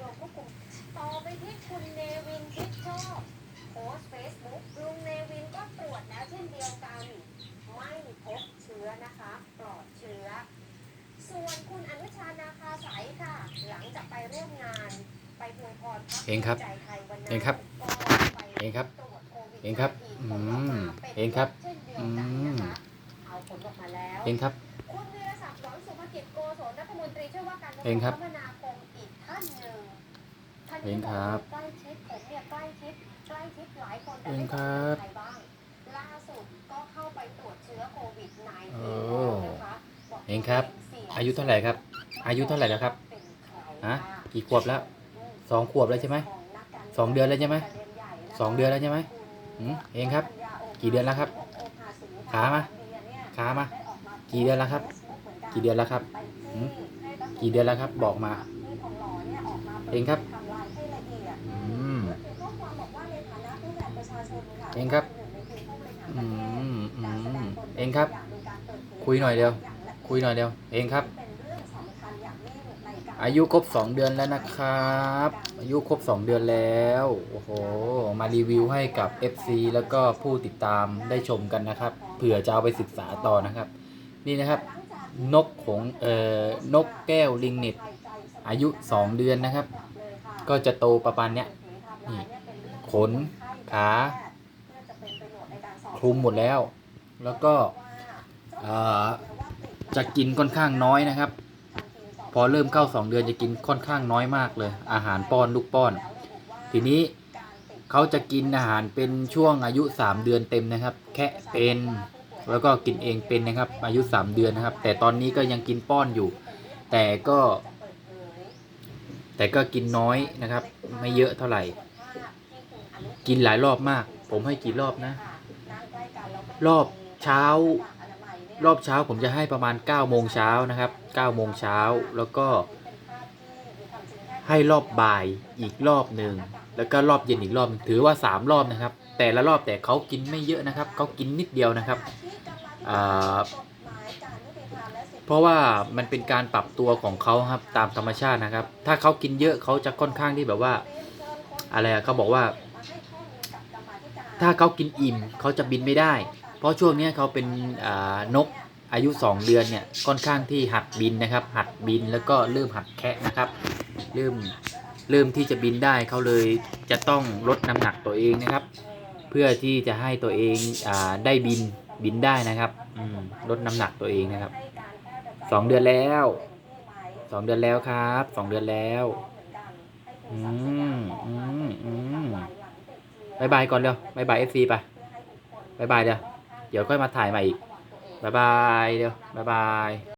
กรมควบคุมต่อไปที่คุณเนวินชิดชอบโพสต์เฟซบุ๊กลุงเนวินก็ตรวจแล้วเช่นเดียวกัน ไม่พบเชื้อนะคะ ปลอดเชื้อ ส่วนคุณอนุชานาคาสายค่ะ หลังจากไปร่วมงานไปอวยพรพรรคเองครับภูมิใจไทยวันนั้นเองครับก็ไปเองครับ ตรวจโควิดเองครับ19อืผลออกมมาป็นเองครับเช่นเดียวกันนะคะเอาผลออกมาแล้ว เองครับ คุณวีรศักดิ์หวังสุภกิจโกศลรัฐมนตรีช่วยว่าการกระทรเอวงงครับคมนาคมอีกท่านหนึ่งท่าน เอนี้งบคอกรับใกล้ชิดผมเนี่ยใกล้ชิดใกล้ชิดหลายคนแต่เอไม่งบคอกรับใครบ้างล่าสุดก็เข้าไปตรวจเชื้อโควิด -19 โอ้แล้วนะคะบอกเองครับสี่อายุเท่าไหร่ครับ อายุเท่าไหร่แล้วครับเป็นใครฮะบ้างกี่ขวบแล้วสองขวบแล้วใช่ไหมของนักการสองเดือนแล้วใช่ไหมประเด็นใหญ่นะคะสองเดือนแล้วใช่ไหมหืมเองครับ กี่เดือนแล้วครับ ขามาขามา กี่เดือนแล้วครับ กี่เดือนแล้วครับหืมกี่เดือนแล้วครับ บอกมา เองครับ อืม เองครับอืมอืมเองครับ คุยหน่อยเดียว คุยหน่อยเดียว เองครับ อายุครบสองเดือนแล้วนะครับ อายุครบสองเดือนแล้ว โอ้โห มารีวิวให้กับ FC แล้วก็ผู้ติดตามได้ชมกันนะครับ เผื่อจะเอาไปศึกษาต่อนะครับ นี่นะครับ นกของเอ่อนกแก้วลิงเน็ตอายุ 2 เดือนนะครับ ก็จะโตประมาณเนี้ยนี่ขน ขาคลุมหมดแล้ว แล้วก็เอ่อจะกินค่อนข้างน้อยนะครับ พอเริ่มเข้า 2 เดือนจะกินค่อนข้างน้อยมากเลย อาหารป้อนลูกป้อน ทีนี้เขาจะกินอาหารเป็นช่วงอายุ 3 เดือนเต็มนะครับ แค่เป็นแล้วก็กินเองเป็นนะครับ อายุ 3 เดือนนะครับ แต่ตอนนี้ก็ยังกินป้อนอยู่ แต่ก็ แต่ก็กินน้อยนะครับ ไม่เยอะเท่าไหร่ กินหลายรอบมาก ผมให้กี่รอบนะ รอบเช้า รอบเช้าผมจะให้ประมาณ9โมงเช้านะครับ9โมงเช้าแล้วก็ ให้รอบบ่ายอีกรอบหนึ่งแล้วก็รอบเย็นอีกรอบถือว่า 3 รอบนะครับ แต่ละรอบแต่เขากินไม่เยอะนะครับเขากินนิดเดียวนะครับเพราะว่ามันเป็นการปรับตัวของเขาครับตามธรรมชาตินะครับ ถ้าเขากินเยอะเขาจะค่อนข้างที่แบบว่า อะไรอะเขาบอกว่า ถ้าเขากินอิ่มเขาจะบินไม่ได้ เพราะช่วงนี้เขาเป็นนกอายุ 2 เดือนเนี่ยค่อนข้างที่หัดบินนะครับ หัดบินแล้วก็เริ่มหัดแคะนะครับเริ่มเริ่มที่จะบินได้เขาเลยจะต้องลดน้ำหนักตัวเองนะครับ เพื่อที่จะให้ตัวเองอได้บินบินได้นะครับลดน้ำหนักตัวเองนะครับสองเดือนแล้วสองเดือนแล้วครับสองเดือนแล้วอืมอืมอืม บายบายก่อนเร็วบายบายเอฟซีไปบายบายเดี๋ยว เดี๋ยวค่อยมาถ่ายใหม่อีกบายบายเดี๋ยวบายบาย